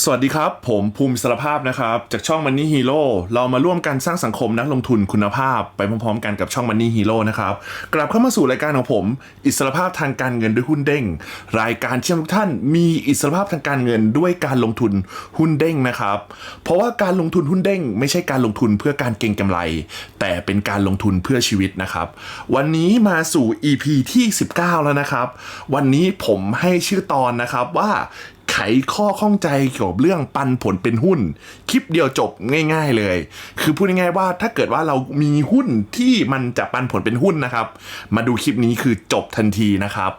สวัสดีครับ ผมภูมิสารภาพนะครับ จากช่อง Money Hero เรามาร่วมกันสร้างสังคมนักลงทุนคุณภาพ ไปพร้อมๆ กันกับช่อง Money Hero นะครับกลับเข้ามาสู่รายการของผม อิสรภาพทางการเงินด้วยหุ้นเด้ง รายการที่ทำให้ทุกท่านมีอิสรภาพทางการเงินด้วยการลงทุนหุ้นเด้งนะครับ เพราะว่าการลงทุนหุ้นเด้ง ไม่ใช่การลงทุนเพื่อการเก็งกำไร แต่เป็นการลงทุนเพื่อชีวิตนะครับ วันนี้มาสู่ EP ที่ 19 แล้วนะครับ วันนี้ผมให้ชื่อตอนนะครับว่า ไขข้อข้องใจเกี่ยวกับเรื่องปันผลเป็นหุ้น คลิปเดียวจบง่าย ๆเลย คือพูดง่ายๆว่าถ้าเกิดว่าเรามีหุ้นที่มันจะปันผลเป็นหุ้นนะครับ มาดูคลิปนี้คือจบทันทีนะครับ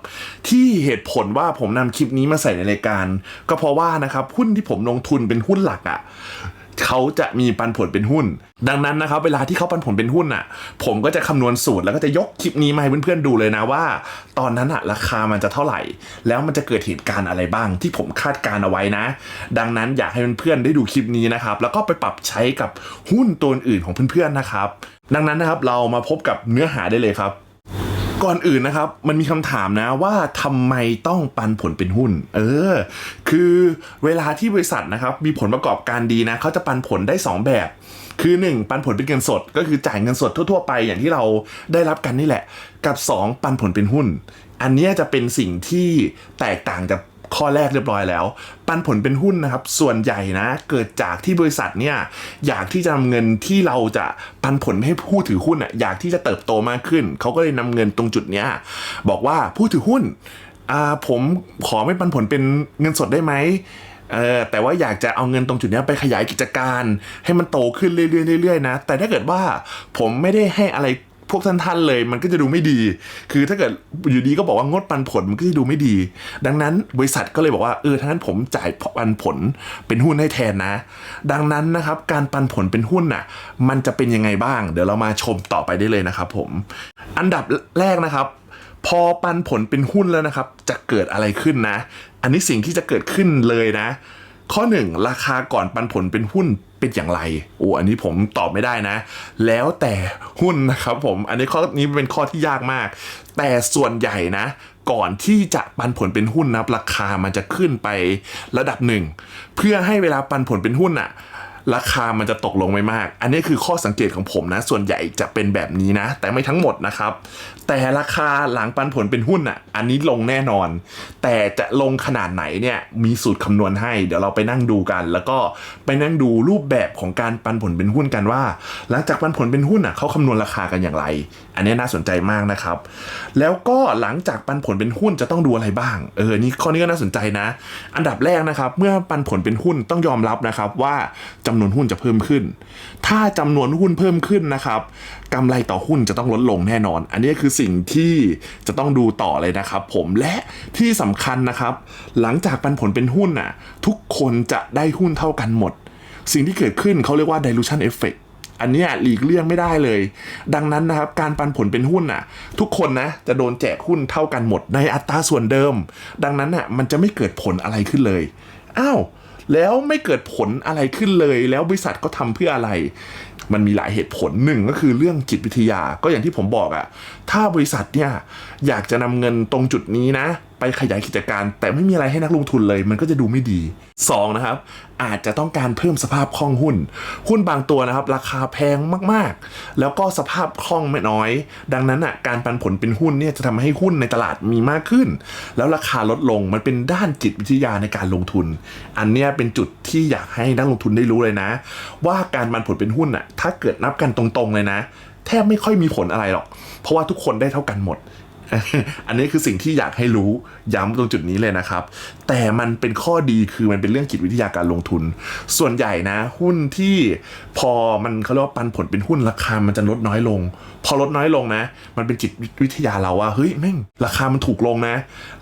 ที่เหตุผลว่าผมนำคลิปนี้มาใส่ในรายการ ก็เพราะว่านะครับหุ้นที่ผมลงทุนเป็นหุ้นหลักอะ่ะ เขาจะมีปันผลเป็นหุ้น ดังนั้นนะครับเวลาที่เขาปันผลเป็นหุ้นอะ ผมก็จะคำนวณสูตรแล้วก็จะยกคลิปนี้มาให้เพื่อนๆดูเลยนะว่า ตอนนั้นอะราคามันจะเท่าไหร่ แล้วมันจะเกิดเหตุการณ์อะไรบ้าง ที่ผมคาดการเอาไว้นะ ดังนั้นอยากให้เพื่อนๆได้ดูคลิปนี้นะครับแล้วก็ไปปรับใช้กับหุ้นตัวอื่นของเพื่อนๆนะครับ ดังนั้นนะครับเรามาพบกับเนื้อหาได้เลยครับ ก่อนอื่นนะครับ มันมีคำถามนะว่าทำไมต้องปันผลเป็นหุ้น เออ คือเวลาที่บริษัทนะครับมีผลประกอบการดีนะเขาจะปันผลได้ 2 แบบคือ 1 ปันผลเป็นเงินสดก็คือจ่ายเงินสดทั่ว ๆ ไปอย่างที่เราได้รับกันนี่แหละ กับ 2 ปันผลเป็นหุ้น อันนี้จะเป็นสิ่งที่แตกต่างจาก ข้อแรกเรียบร้อยแล้ว ปันผลเป็นหุ้นนะครับ ส่วนใหญ่นะเกิดจากที่บริษัทเนี่ยอยากที่จะนำเงินที่เราจะปันผลให้ผู้ถือหุ้นอะอยากที่จะเติบโตมากขึ้น เขาก็เลยนำเงินตรงจุดเนี้ยบอกว่าผู้ถือหุ้นอ่าผมขอไม่ปันผลเป็นเงินสดได้ไหมเออแต่ว่าอยากจะเอาเงินตรงจุดเนี้ยไปขยายกิจการ ให้มันโตขึ้นเรื่อยๆเรื่อยๆนะ แต่ถ้าเกิดว่าผมไม่ได้ให้อะไร พวกท่านๆเลยมันก็จะดูไม่ดี คือถ้าเกิดอยู่ดีก็บอกว่างดปันผลมันก็จะดูไม่ดี ดังนั้นบริษัทก็เลยบอกว่าเออถ้างั้นผมจ่ายปันผลเป็นหุ้นให้แทนนะ ดังนั้นนะครับการปันผลเป็นหุ้นน่ะมันจะเป็นยังไงบ้าง เดี๋ยวเรามาชมต่อไปได้เลยนะครับผมอันดับแรกนะครับ พอปันผลเป็นหุ้นแล้วนะครับ จะเกิดอะไรขึ้นนะ อันนี้สิ่งที่จะเกิดขึ้นเลยนะ ข้อหนึ่งราคาก่อนปันผลเป็นหุ้น เป็นอย่างไรโอ้อันนี้ผมตอบไม่ได้นะ แล้วแต่หุ้นนะครับผมอันนี้ข้อนี้เป็นข้อที่ยากมาก แต่ส่วนใหญ่นะ ก่อนที่จะปันผลเป็นหุ้นนะราคามันจะขึ้นไประดับหนึ่งเพื่อให้เวลาปันผลเป็นหุ้นอะ ราคามันจะตกลงไม่มาก อันนี้คือข้อสังเกตของผมนะ ส่วนใหญ่จะเป็นแบบนี้นะ แต่ไม่ทั้งหมดนะครับ แต่ราคาหลังปันผลเป็นหุ้นอะ อันนี้ลงแน่นอน แต่จะลงขนาดไหนเนี่ยมีสูตรคำนวณให้ เดี๋ยวเราไปนั่งดูกัน แล้วก็ไปนั่งดูรูปแบบของการปันผลเป็นหุ้นกันว่า หลังจากปันผลเป็นหุ้นอะเขาคำนวณราคากันอย่างไร อันนี้น่าสนใจมากนะครับ แล้วก็หลังจากปันผลเป็นหุ้นจะต้องดูอะไรบ้าง เออนี่ข้อนี้ก็น่าสนใจนะ อันดับแรกนะครับ เมื่อปันผลเป็นหุ้นต้องยอมรับนะครับว่าจำนวนหุ้นจะเพิ่มขึ้น ถ้าจำนวนหุ้นเพิ่มขึ้นนะครับกำไรต่อหุ้นจะต้องลดลงแน่นอน อันนี้คือสิ่งที่จะต้องดูต่อเลยนะครับ ผมและที่สำคัญนะครับ หลังจากปันผลเป็นหุ้นน่ะทุกคนจะได้หุ้นเท่ากันหมด สิ่งที่เกิดขึ้นเขาเรียกว่า dilution effect อันนี้หลีกเลี่ยงไม่ได้เลย ดังนั้นนะครับการปันผลเป็นหุ้นน่ะ ทุกคนนะจะโดนแจกหุ้นเท่ากันหมดในอัตราส่วนเดิม ดังนั้นน่ะมันจะไม่เกิดผลอะไรขึ้นเลย อ้าว แล้วไม่เกิดผลอะไรขึ้นเลย แล้วบริษัทก็ทำเพื่ออะไร มันมีหลายเหตุผลหนึ่งก็คือเรื่องจิตวิทยาก็อย่างที่ผมบอกอะถ้าบริษัทเนี่ยอยากจะนำเงินตรงจุดนี้นะ ไปขยายกิจการ แต่ไม่มีอะไรให้นักลงทุนเลย มันก็จะดูไม่ดี 2 นะครับ อาจจะต้องการเพิ่มสภาพคล่องหุ้น หุ้นบางตัวนะครับ ราคาแพงมากๆ แล้วก็สภาพคล่องไม่น้อย ดังนั้นอะการปันผลเป็นหุ้นเนี่ยจะทำให้หุ้นในตลาดมีมากขึ้น แล้วราคาลดลงมันเป็นด้านจิตวิทยาในการลงทุน อันเนี้ยเป็นจุดที่อยากให้นักลงทุนได้รู้เลยนะ ว่าการปันผลเป็นหุ้นอะถ้าเกิดนับกันตรงๆเลยนะ แทบไม่ค่อยมีผลอะไรหรอก เพราะว่าทุกคนได้เท่ากันหมด อันนี้คือสิ่งที่อยากให้รู้ย้ำตรงจุดนี้เลยนะครับ แต่มันเป็นข้อดีคือมันเป็นเรื่องจิตวิทยาการลงทุน ส่วนใหญ่นะ หุ้นที่พอมันเขาเรียกว่าปันผลเป็นหุ้นราคามันจะลดน้อยลง พอลดน้อยลงนะ มันเป็นจิตวิทยาเราว่าเฮ้ยแม่งราคามันถูกลงนะ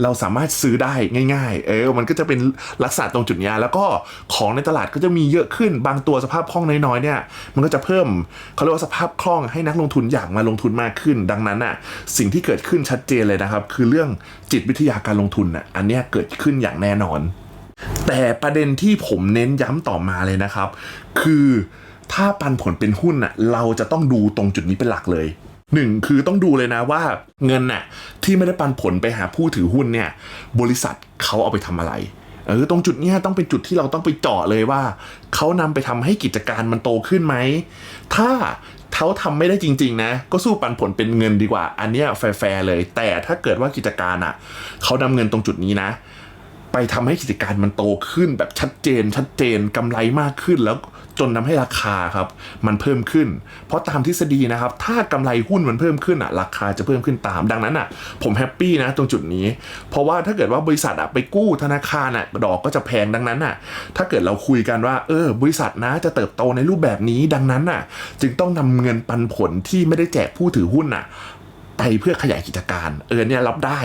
เราสามารถซื้อได้ง่าย ๆ เออ มันก็จะเป็นลักษณะตรงจุดนี้แล้วก็ของในตลาดก็จะมีเยอะขึ้นบางตัวสภาพคล่องน้อยๆเนี่ย มันก็จะเพิ่มเขาเรียกว่าสภาพคล่องให้นักลงทุนอยากมาลงทุนมากขึ้น ดังนั้นน่ะสิ่งที่เกิดขึ้นชัดเจนเลยนะครับ คือเรื่องจิตวิทยาการลงทุนน่ะอันเนี้ยเกิดขึ้นอย่างแน่นอน แต่ประเด็นที่ผมเน้นย้ำต่อมาเลยนะครับ คือถ้าปันผลเป็นหุ้นน่ะเราจะต้องดูตรงจุดนี้เป็นหลักเลยหนึ่งคือต้องดูเลยนะว่าเงินน่ะที่ไม่ได้ปันผลไปหาผู้ถือหุ้นเนี่ยบริษัทเขาเอาไปทำอะไรเออตรงจุดนี้ต้องเป็นจุดที่เราต้องไปเจาะเลยว่าเขานำไปทำให้กิจการมันโตขึ้นไหมถ้า เขาทำไม่ได้จริง ๆ นะ ก็สู้ปันผลเป็นเงินดีกว่า อันเนี้ยแฟร์เลย แต่ถ้าเกิดว่ากิจการอะเขานำเงินตรงจุดนี้นะ ไปทำให้กิจการมันโตขึ้นแบบชัดเจนชัดเจนกำไรมากขึ้นแล้ว จนทำให้ราคาครับมันเพิ่มขึ้น เพราะตามทฤษฎีนะครับ ถ้ากำไรหุ้นมันเพิ่มขึ้นอะราคาจะเพิ่มขึ้นตาม ดังนั้นอะ ผมแฮปปี้นะตรงจุดนี้ เพราะว่าถ้าเกิดว่าบริษัทอะไปกู้ธนาคารอะดอกก็จะแพงดังนั้นอะ ถ้าเกิดเราคุยกันว่า เออบริษัทนะจะเติบโตในรูปแบบนี้ดังนั้นอะ จึงต้องนำเงินปันผลที่ไม่ได้แจกผู้ถือหุ้นอะ ไปเพื่อขยายกิจการ เออเนี่ยรับได้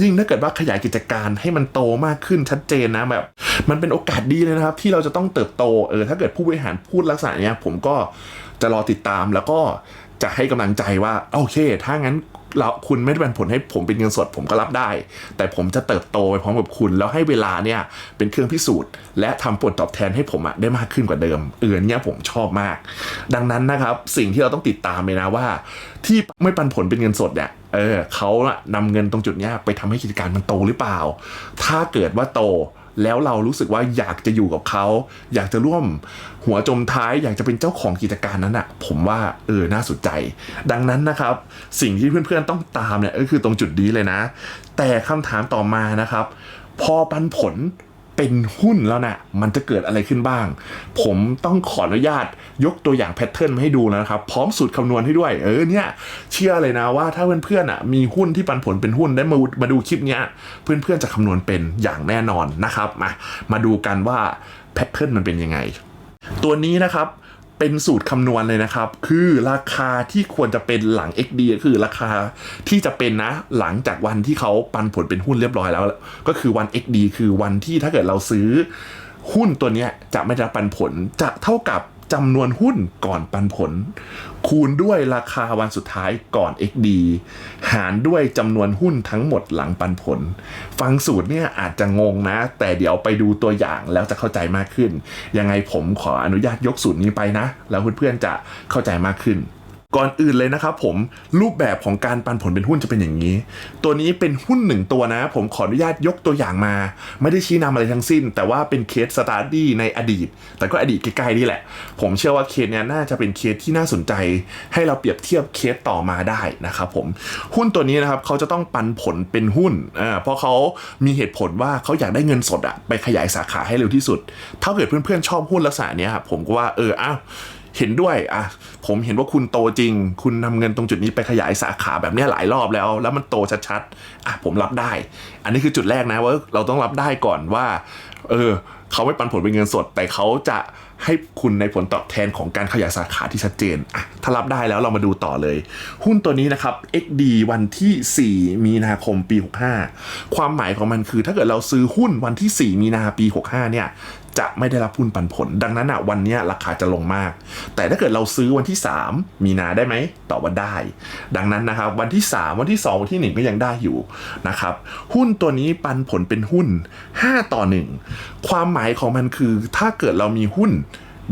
ยิ่งถ้าเกิดว่าขยายกิจการให้มันโตมากขึ้นชัดเจนนะแบบ มันเป็นโอกาสดีเลยนะครับ ที่เราจะต้องเติบโตเออถ้าเกิดผู้บริหารพูดลักษณะเนี้ยผมก็จะรอติดตามแล้วก็จะให้กำลังใจว่าโอเค ถ้างั้น เราคุณไม่ได้เป็นผลให้ผมเป็นเงินสดผมก็รับได้ แต่ผมจะเติบโตไปพร้อมกับคุณแล้วให้เวลาเนี่ยเป็นเครื่องพิสูจน์ และทำผลตอบแทนให้ผมอะได้มากขึ้นกว่าเดิม เอือนเนี่ยผมชอบมาก ดังนั้นนะครับสิ่งที่เราต้องติดตามเลยนะว่า ที่ไม่ปันผลเป็นเงินสดเนี่ยเออเขาอะนำเงินตรงจุดเนี้ยไปทำให้กิจการมันโตหรือเปล่า ถ้าเกิดว่าโต แล้วเรารู้สึกว่าอยากจะอยู่กับเขา อยากจะร่วมหัวจมท้าย อยากจะเป็นเจ้าของกิจการนั้นอะผมว่าเออน่าสนใจ ดังนั้นนะครับ สิ่งที่เพื่อนๆต้องตามเนี่ยก็คือตรงจุดนี้เลยนะ แต่คำถามต่อมานะครับ พอปันผล เป็นหุ้นแล้วนะ่ะมันจะเกิดอะไรขึ้นบ้าง ผมต้องขออนุญาตยกตัวอย่างแพทเทิร์นมาให้ดูนะครับ พร้อมสูตรคำนวณให้ด้วย เออเนี่ย เชื่อเลยนะว่าถ้าเพื่อนๆอะมีหุ้นที่ปันผลเป็นหุ้นได้มามาดูคลิปเนี้ย เพื่อนๆจะคำนวณเป็นอย่างแน่นอนนะครับมามาดูกันว่าแพทเทิร์นมันเป็นยังไง ตัวนี้นะครับ เป็นสูตรคำนวณเลยนะครับ คือราคาที่ควรจะเป็นหลัง XD ก็คือราคาที่จะเป็นนะหลังจากวันที่เขาปันผลเป็นหุ้นเรียบร้อยแล้ว ก็คือวัน XD คือวันที่ถ้าเกิดเราซื้อหุ้นตัวเนี้ยจะไม่ได้รับปันผลจะเท่ากับ จำนวนหุ้นก่อนปันผล คูณด้วยราคาวันสุดท้ายก่อน XD หารด้วยจำนวนหุ้นทั้งหมดหลังปันผล ฟังสูตรเนี่ยอาจจะงงนะ แต่เดี๋ยวไปดูตัวอย่างแล้วจะเข้าใจมากขึ้น ยังไงผมขออนุญาตยกสูตรนี้ไปนะ แล้วเพื่อนๆจะเข้าใจมากขึ้น ก่อนอื่นเลยนะครับผมรูปแบบของการปันผลเป็นหุ้นจะเป็นอย่างนี้ ตัวนี้เป็นหุ้นหนึ่งตัวนะ ผมขออนุญาตยกตัวอย่างมา ไม่ได้ชี้นำอะไรทั้งสิ้น แต่ว่าเป็นเคสสตาร์ดี้ในอดีต แต่ก็อดีตใกล้ๆนี่แหละ ผมเชื่อว่าเคสเนี้ยน่าจะเป็นเคสที่น่าสนใจ ให้เราเปรียบเทียบเคสต่อมาได้นะครับผมหุ้นตัวนี้นะครับเขาจะต้องปันผลเป็นหุ้นอ่าเพราะเขามีเหตุผลว่าเขาอยากได้เงินสดอะไปขยายสาขาให้เร็วที่สุดถ้าเกิดเพื่อนๆชอบหุ้นลักษณะนี้ครับผมก็ว่าเอออ้าว เห็นด้วยอะผมเห็นว่าคุณโตจริง คุณนำเงินตรงจุดนี้ไปขยายสาขาแบบนี้หลายรอบแล้ว แล้วมันโตชัดๆอะผมรับได้ อันนี้คือจุดแรกนะว่าเราต้องรับได้ก่อนว่า เออเขาไม่ปันผลเป็นเงินสด แต่เขาจะให้คุณในผลตอบแทนของการขยายสาขาที่ชัดเจนอะถ้ารับได้แล้วเรามาดูต่อเลย หุ้นตัวนี้นะครับ XD วันที่ 4 มีนาคมปี 65 ความหมายของมันคือถ้าเกิดเราซื้อหุ้นวันที่ 4 มีนาปี 65 เนี่ย จะไม่ได้รับหุ้นปันผล ดังนั้นอะวันนี้ราคาจะลงมาก แต่ถ้าเกิดเราซื้อวันที่ 3 มีนาได้ไหมตอบว่าได้ ดังนั้นนะครับวันที่ 3 วันที่ 2 วันที่ 1 ก็ยังได้อยู่นะครับหุ้นตัวนี้ปันผลเป็นหุ้น 5 ต่อ 1 ความหมายของมันคือถ้าเกิดเรามีหุ้น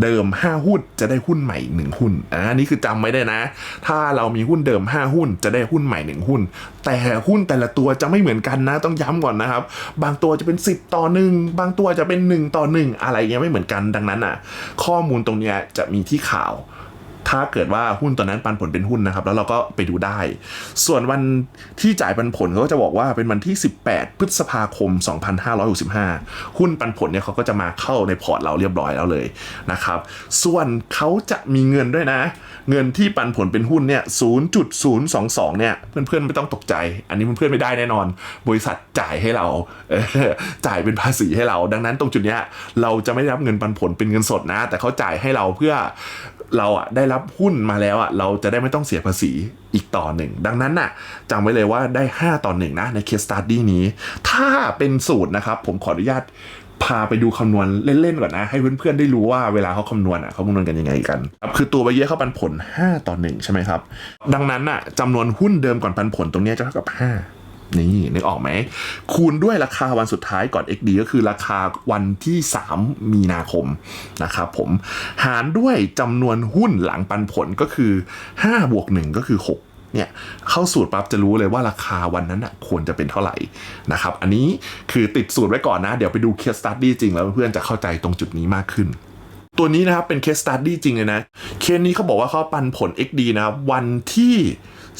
เดิม 5 หุ้นจะได้หุ้นใหม่ 1 หุ้นอ่านี่คือจำไว้ได้นะ ถ้าเรามีหุ้นเดิม 5 หุ้นจะได้หุ้นใหม่ 1 หุ้น แต่หุ้นแต่ละตัวจะไม่เหมือนกันนะ ต้องย้ำก่อนนะครับ บางตัวจะเป็น 10 ต่อ 1 บางตัวจะเป็น 1 ต่อ 1 อะไรเงี้ยไม่เหมือนกันดังนั้นอะ ข้อมูลตรงเนี้ยจะมีที่ข่าว ถ้าเกิดว่าหุ้นตัวนั้นปันผลเป็นหุ้นนะครับ แล้วเราก็ไปดูได้ ส่วนวันที่จ่ายปันผลเขาก็จะบอกว่าเป็นวันที่ 18 พฤษภาคม 2565 หุ้นปันผลเนี่ยเขาก็จะมาเข้าในพอร์ตเราเรียบร้อยแล้วเลยนะครับ ส่วนเขาจะมีเงินด้วยนะ เงินที่ปันผลเป็นหุ้นเนี่ย 0.022 เนี่ย เพื่อนๆไม่ต้องตกใจ อันนี้เพื่อนๆไม่ได้แน่นอน บริษัทจ่ายให้เราเออจ่ายเป็นภาษีให้เรา ดังนั้นตรงจุดเนี้ยเราจะไม่ได้รับเงินปันผลเป็นเงินสดนะ แต่เขาจ่ายให้เราเพื่อ เราอะได้รับหุ้นมาแล้วอะเราจะได้ไม่ต้องเสียภาษีอีกต่อหนึ่ง ดังนั้นน่ะจำไว้เลยว่าได้ 5 ต่อหนึ่งนะในเคสต u ดี้นี้ ถ้าเป็นสูตรนะครับ ผมขออนุญาตพาไปดูคำนวณเล่น ๆ ก่อนนะ ให้เพื่อน ๆ ได้รู้ว่าเวลาเขาคำนวณอะเขาคำนวณกันยังไงกันครับคือตัวใบเยอะเขาปันผล 5 ต่อ 1 ใช่ไหมครับ ดังนั้นน่ะจำนวนหุ้นเดิมก่อนปันผลตรงนี้จะเท่ากับ 5 นี่นึกออกไหม คูณด้วยราคาวันสุดท้ายก่อน XD ก็คือราคาวันที่ 3 มีนาคมนะครับผมหารด้วยจำนวนหุ้นหลังปันผลก็คือ 5 บวก 1 ก็คือ 6เนี่ยเข้าสูตรปั๊บจะรู้เลยว่าราคาวันนั้นอะควรจะเป็นเท่าไหร่นะครับ อันนี้คือติดสูตรไว้ก่อนนะ เดี๋ยวไปดูเคสตัดดี้จริงแล้วเพื่อนจะเข้าใจตรงจุดนี้มากขึ้น ตัวนี้นะครับเป็นเคสตัดดี้จริงเลยนะ เคสนี้เขาบอกว่าเขาปันผล XD นะครับวันที่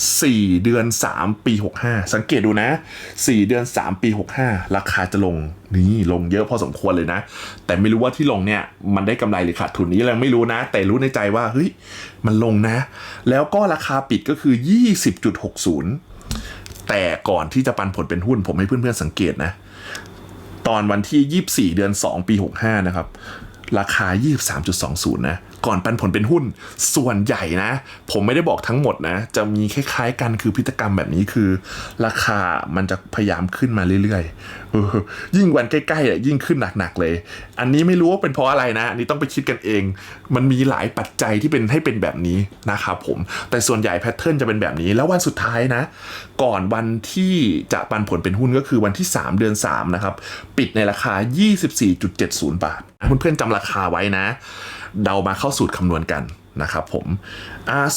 4 เดือน 3 ปี 65 สังเกตดูนะ 4 เดือน 3 ปี 65 ราคาจะลงนี่ลงเยอะพอสมควรเลยนะ แต่ไม่รู้ว่าที่ลงเนี่ยมันได้กำไรหรือขาดทุนนี้ยังไม่รู้นะ แต่รู้ในใจว่าเฮ้ยมันลงนะ แล้วก็ราคาปิดก็คือ 20.60 แต่ก่อนที่จะปันผลเป็นหุ้นผมให้เพื่อนๆสังเกตนะ ตอนวันที่ 24 เดือน 2 ปี 65 นะครับราคา 23.20 นะก่อนปันผลเป็นหุ้นส่วนใหญ่นะ ผมไม่ได้บอกทั้งหมดนะ จะมีคล้ายๆกันคือพฤติกรรมแบบนี้คือ ราคามันจะพยายามขึ้นมาเรื่อยๆยิ่งวันใกล้ๆอะยิ่งขึ้นหนักๆเลย อันนี้ไม่รู้ว่าเป็นเพราะอะไรนะอันนี้ต้องไปคิดกันเอง มันมีหลายปัจจัยที่เป็นให้เป็นแบบนี้นะครับผมแต่ส่วนใหญ่แพทเทิร์นจะเป็นแบบนี้แล้ววันสุดท้ายนะ ก่อนวันที่จะปันผลเป็นหุ้นก็คือวันที่ 3 เดือน3นะครับปิดในราคา 24.70 บาทเพื่อนๆจำราคาไว้นะเดามาเข้าสูตรคำนวณกันนะครับผม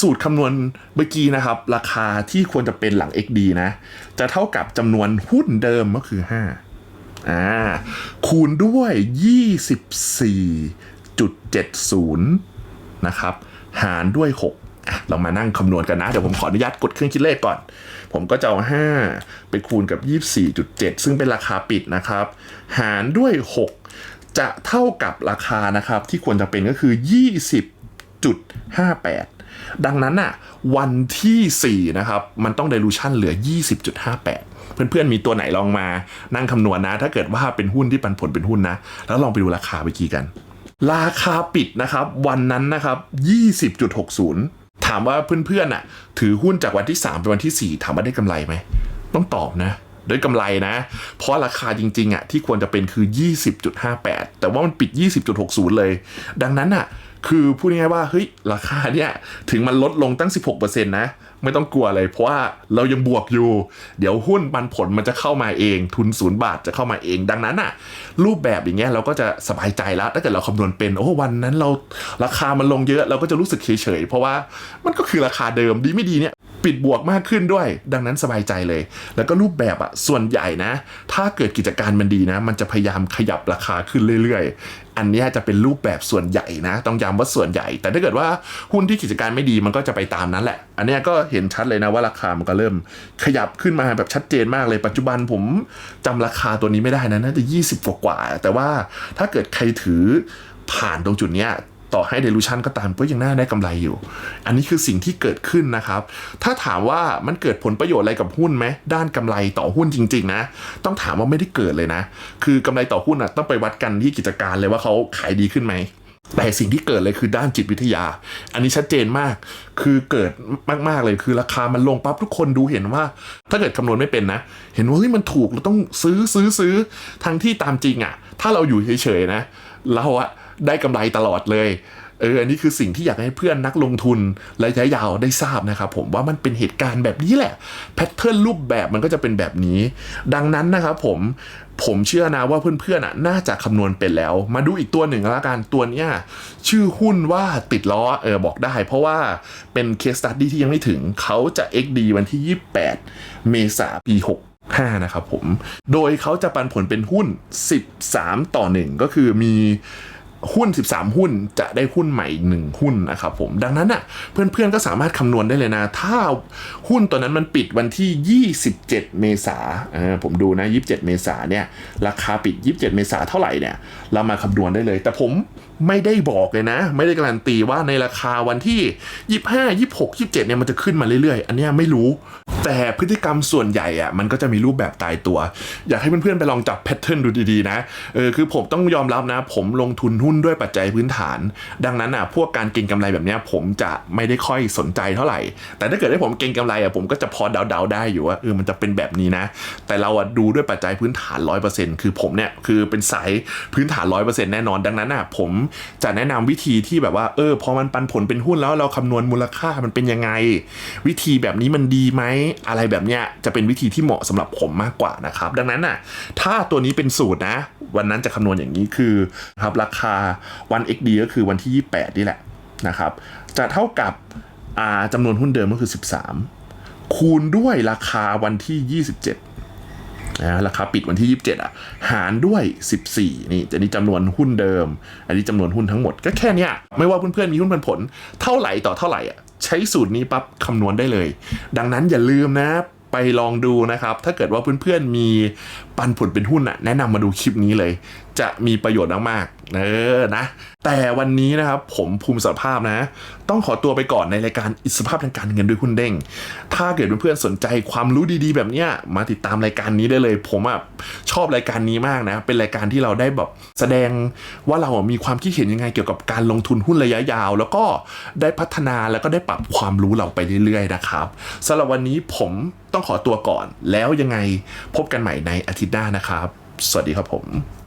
สูตรคำนวณเมื่อกี้นะครับ ราคาที่ควรจะเป็นหลัง XD นะ จะเท่ากับจำนวนหุ้นเดิมก็คือ 5อ่าคูณด้วย 24.70 นะครับ หารด้วย 6 เรามานั่งคำนวณกันนะ เดี๋ยวผมขออนุญาตกดเครื่องคิดเลขก่อน ผมก็จะเอา 5 ไปคูณกับ 24.7 ซึ่งเป็นราคาปิดนะครับ หารด้วย 6 จะเท่ากับราคานะครับที่ควรจะเป็นก็คือ 20.58 ดังนั้นอะวันที่ 4 นะครับ มันต้อง dilution เหลือ 20.58เพื่อนๆ มีตัวไหนลองมานั่งคำนวณนะ ถ้าเกิดว่าเป็นหุ้นที่ปันผลเป็นหุ้นนะ แล้วลองไปดูราคาเมื่อกี้กัน ราคาปิดนะครับ วันนั้นนะครับ 20.60 ถามว่าเพื่อนๆน่ะ ถือหุ้นจากวันที่ 3 เป็นวันที่ 4 ถามว่าได้กำไรไหม ต้องตอบนะ ได้กำไรนะ เพราะราคาจริงๆอะที่ควรจะเป็นคือ 20.58 แต่ว่ามันปิด 20.60 เลย ดังนั้นอะคือพูดง่ายๆว่าเฮ้ยราคาเนี่ยถึงมันลดลงตั้ง 16%นะ ไม่ต้องกลัวเลยเพราะว่าเรายังบวกอยู่ เดี๋ยวหุ้นปันผลมันจะเข้ามาเองทุนศูนย์บาทจะเข้ามาเอง ดังนั้นอะ รูปแบบอย่างเงี้ยเราก็จะสบายใจแล้วถ้าเกิดเราคำนวณเป็นโอ้วันนั้นเราราคามันลงเยอะเราก็จะรู้สึกเฉยๆเพราะว่ามันก็คือราคาเดิมดีไม่ดีเนี่ยปิดบวกมากขึ้นด้วย ดังนั้นสบายใจเลย แล้วก็รูปแบบอะส่วนใหญ่นะ ถ้าเกิดกิจการมันดีนะ มันจะพยายามขยับราคาขึ้นเรื่อยๆอันนี้จะเป็นรูปแบบส่วนใหญ่นะ ต้องย้ำว่าส่วนใหญ่ แต่ถ้าเกิดว่าหุ้นที่กิจการไม่ดีมันก็จะไปตามนั้นแหละ อันนี้ก็เห็นชัดเลยนะว่าราคามันก็เริ่มขยับขึ้นมาแบบชัดเจนมากเลยปัจจุบันผมจำราคาตัวนี้ไม่ได้นะน่าจะ 20 กว่า แต่ว่าถ้าเกิดใครถือผ่านตรงจุดนี้ ต่อให้ dilution ก็ตามก็ยังน่าได้กำไรอยู่ อันนี้คือสิ่งที่เกิดขึ้นนะครับ ถ้าถามว่ามันเกิดผลประโยชน์อะไรกับหุ้นไหมด้านกำไรต่อหุ้นจริง ๆ นะ ต้องถามว่าไม่ได้เกิดเลยนะ คือกำไรต่อหุ้นอะต้องไปวัดกันที่กิจการเลยว่าเขาขายดีขึ้นไหมแต่สิ่งที่เกิดเลยคือด้านจิตวิทยา อันนี้ชัดเจนมาก คือเกิดมากๆเลยคือราคามันลงปั๊บทุกคนดูเห็นว่า ถ้าเกิดคำนวณไม่เป็นนะ เห็นว่าเฮ้ยมันถูกเราต้องซื้อซื้อซื้อทั้งที่ตามจริงอะ ถ้าเราอยู่เฉยๆนะเราอะ ได้กำไรตลอดเลยเอออันนี้คือสิ่งที่อยากให้เพื่อนนักลงทุนระยะยาวได้ทราบนะครับผมว่ามันเป็นเหตุการณ์แบบนี้แหละแพทเทิร์นรูปแบบมันก็จะเป็นแบบนี้ ดังนั้นนะครับผมผมเชื่อนะว่าเพื่อนๆอะน่าจะคำนวณเป็นแล้ว มาดูอีกตัวหนึ่งแล้วกันตัวเนี้ยชื่อหุ้นว่าติดล้อเออบอกได้ เพราะว่าเป็นเคสตัดดี้ที่ยังไม่ถึงเขาจะ XD วันที่ 28 เมษาปี6 5นะครับผม โดยเขาจะปันผลเป็นหุ้น 13 ต่อ 1 ก็คือมี หุ้น 13 หุ้นจะได้หุ้นใหม่1หนึ่งหุ้นนะครับผมดังนั้นอะเพื่อนๆก็สามารถคำนวณได้เลยนะ ถ้าหุ้นตัวนั้นมันปิดวันที่ 27 เมษาผมดูนะ 27 เมษาเนี่ยราคาปิด 27 เมษาเท่าไหร่เนี่ยเรามาคำนวณได้เลย แต่ผม ไม่ได้บอกเลยนะ ไม่ได้การันตีว่าในราคาวันที่ 25 26 27เนี่ยมันจะขึ้นมาเรื่อยๆ อันนี้ไม่รู้ แต่พฤติกรรมส่วนใหญ่อะมันก็จะมีรูปแบบตายตัว อยากให้เพื่อนๆไปลองจับแพทเทิร์นดูดีๆนะเออคือผมต้องยอมรับนะ ผมลงทุนหุ้นด้วยปัจจัยพื้นฐาน ดังนั้นอะพวกการเก็งกำไรแบบนี้ผมจะไม่ได้ค่อยสนใจเท่าไหร่ แต่ถ้าเกิดให้ผมเก็งกำไรอะผมก็จะพอเดาๆได้อยู่ว่าเออมันจะเป็นแบบนี้นะ แต่เราอะดูด้วยปัจจัยพื้นฐาน 100%คือผมเนี่ยคือเป็นสายพื้นฐาน 100%แน่นอนดังนั้นอะผมจะแนะนำวิธีที่แบบว่าเออพอมันปันผลเป็นหุ้นแล้วเราคำนวณมูลค่ามันเป็นยังไง วิธีแบบนี้มันดีไหมอะไรแบบเนี้ยจะเป็นวิธีที่เหมาะสำหรับผมมากกว่านะครับ ดังนั้นน่ะถ้าตัวนี้เป็นสูตรนะ วันนั้นจะคำนวณอย่างนี้คือครับราคาวัน XD ก็คือวันที่ 28 นี่แหละนะครับจะเท่ากับอ่าจำนวนหุ้นเดิมก็คือ 13 คูณด้วยราคาวันที่ 27 นะราคาปิดวันที่ 27 อะ หารด้วย 14 นี่จะนี่จำนวนหุ้นเดิม อันนี้จำนวนหุ้นทั้งหมดก็แค่เนี้ยไม่ว่าเพื่อนๆมีหุ้นปันผล เท่าไหร่ต่อเท่าไหร่อะใช้สูตรนี้ปั๊บคำนวณได้เลย ดังนั้นอย่าลืมนะไปลองดูนะครับ ถ้าเกิดว่าเพื่อนๆมีปันผลเป็นหุ้นอะแนะนำมาดูคลิปนี้เลยจะมีประโยชน์มากๆเออนะ แต่วันนี้นะครับผมภูมิสารภาพนะ ต้องขอตัวไปก่อนในรายการอิสรภาพทางการเงินด้วยหุ้นเด้ง ถ้าเกิดเพื่อนๆสนใจความรู้ดีๆ แบบเนี้ยมาติดตามรายการนี้ได้เลย ผมอะชอบรายการนี้มากนะ เป็นรายการที่เราได้แบบแสดงว่าเรามีความคิดเห็นยังไงเกี่ยวกับการลงทุนหุ้นระยะยาว แล้วก็ได้พัฒนาแล้วก็ได้ปรับความรู้เราไปเรื่อยๆนะครับสำหรับวันนี้ผมต้องขอตัวก่อน แล้วยังไงพบกันใหม่ในอาทิตย์หน้านะครับ สวัสดีครับผม